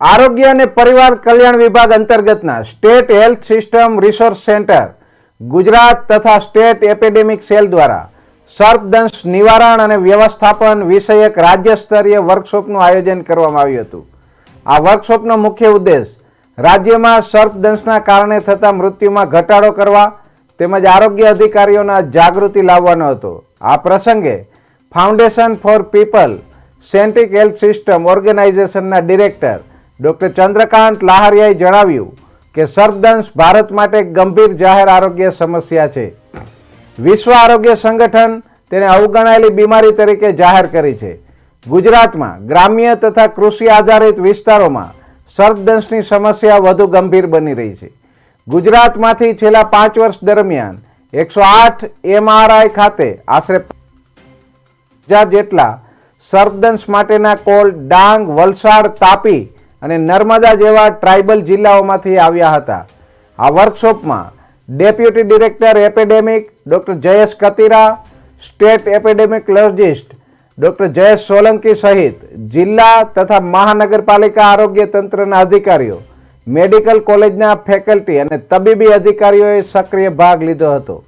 આરોગ્ય અને પરિવાર કલ્યાણ વિભાગ અંતર્ગતના state health system resource centre, Gujarat તથા સ્ટેટ એપેડેમિક સેલ દ્વારા સર્પદંશ નિવારણ અને વ્યવસ્થાપન વિષયક રાજ્ય સ્તરીય વર્કશોપનું આયોજન કરવામાં આવ્યું હતું. આ વર્કશોપનો મુખ્ય ઉદ્દેશ રાજ્યમાં સર્પદંશના કારણે થતા મૃત્યુમાં ઘટાડો કરવા તેમજ આરોગ્ય અધિકારીઓના જાગૃતિ લાવવાનો હતો. આ પ્રસંગે foundation for people, centric health system ઓર્ગેનાઇઝેશનના director doctor Chandrakant લાહરિયાએ જણાવ્યું કે સર્પદંશ ભારત માટે ગંભીર જાહેર આરોગ્ય સમસ્યા છે. વિશ્વ આરોગ્ય સંગઠન તેને અવગણાયેલી બીમારી તરીકે જાહેર કરી છે. ગુજરાતમાં ગ્રામ્ય તથા કૃષિ આધારિત વિસ્તારોમાં સર્પદંશની સમસ્યા વધુ ગંભીર બની રહી છે. ગુજરાતમાંથી છેલ્લા પાંચ વર્ષ દરમિયાન એકસો આઠ એમઆરઆઈ ખાતે આશરે જેટલા સર્પદંશ માટેના કોલ ડાંગ વલસાડ તાપી અને નર્મદા જેવા ટ્રાઇબલ જિલ્લાઓમાંથી આવ્યા હતા. આ વર્કશોપમાં deputy director epidemic doctor Jayesh Katira, state epidemiologist doctor Jayesh Solanki સહિત જિલ્લા તથા મહાનગરપાલિકા આરોગ્ય તંત્રના અધિકારીઓ, મેડિકલ કોલેજના ફેકલ્ટી અને તબીબી અધિકારીઓએ સક્રિય ભાગ લીધો હતો.